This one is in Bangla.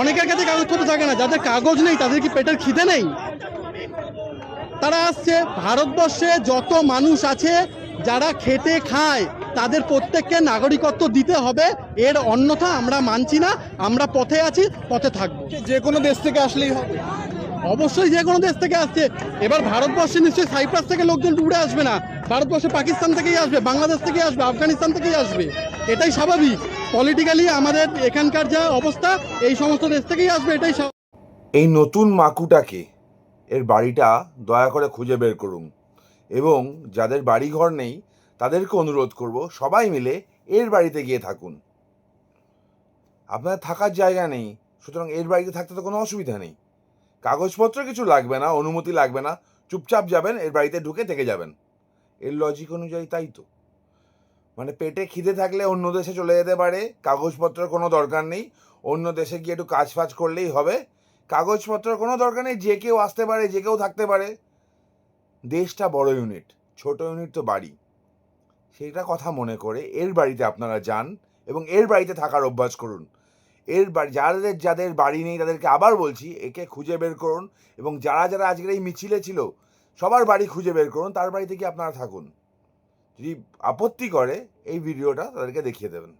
অনেকের কাছে কাগজপত্র থাকে না যাদের কাগজ নেই তাদের কি পেটের খিদে নেই? তারা আসছে ভারতবর্ষে যত মানুষ আছে যারা খেতে খায় তাদের প্রত্যেককে নাগরিকত্ব দিতে হবে। এর অন্যথা আমরা মানছি না আমরা পথে আছি পথে থাকব। যে কোনো দেশ থেকে আসলেই হবে। অবশ্যই যে কোনো দেশ থেকে আসছে। এবার ভারতবর্ষে নিশ্চয়ই সাইপ্রাস থেকে লোকজন উড়ে আসবে না। ভারতবর্ষে পাকিস্তান থেকেই আসবে বাংলাদেশ থেকেই আসবে আফগানিস্তান থেকেই আসবে। এটাই স্বাভাবিক। পলিটিক্যালি আমাদের এখানকার যা অবস্থা, এই সমস্ত দেশ থেকেই আসবে, এটাই এই নতুন মাকুটাকে, এর বাড়িটা দয়া করে খুঁজে বের করুন। এবং যাদের বাড়ি ঘর নেই, তাদেরকে অনুরোধ করব, সবাই মিলে এর বাড়িতে গিয়ে থাকুন। আপনার থাকার জায়গা নেই, সুতরাং এর বাড়িতে থাকতে তো কোনো অসুবিধা নেই। কাগজপত্র কিছু লাগবে না, অনুমতি লাগবে না, চুপচাপ যাবেন, এর বাড়িতে ঢুকে থেকে যাবেন। এর লজিক অনুযায়ী তাই তো। মানে পেটে খিদে থাকলে অন্য দেশে চলে যেতে পারে কাগজপত্রের কোনো দরকার নেই, অন্য দেশে গিয়ে একটু কাজ ফাজ করলেই হবে। কাগজপত্রের কোনো দরকার নেই, যে কেউ আসতে পারে, যে কেউ থাকতে পারে। দেশটা বড় ইউনিট ছোট ইউনিট তো বাড়ি। সেইটা কথা মনে করে এর বাড়িতে আপনারা যান এবং এর বাড়িতে থাকার অভ্যাস করুন। এর বাড়ি, যাদের যাদের বাড়ি নেই তাদেরকে আবার বলছি, একে খুঁজে বের করুন এবং যারা যারা আজকের এই মিছিলে ছিল, সবার বাড়ি খুঁজে বের করুন, তার বাড়িতে কি আপনারা থাকুন। যদি আপত্তি করে এই ভিডিওটা তাদেরকে দেখিয়ে দেবেন।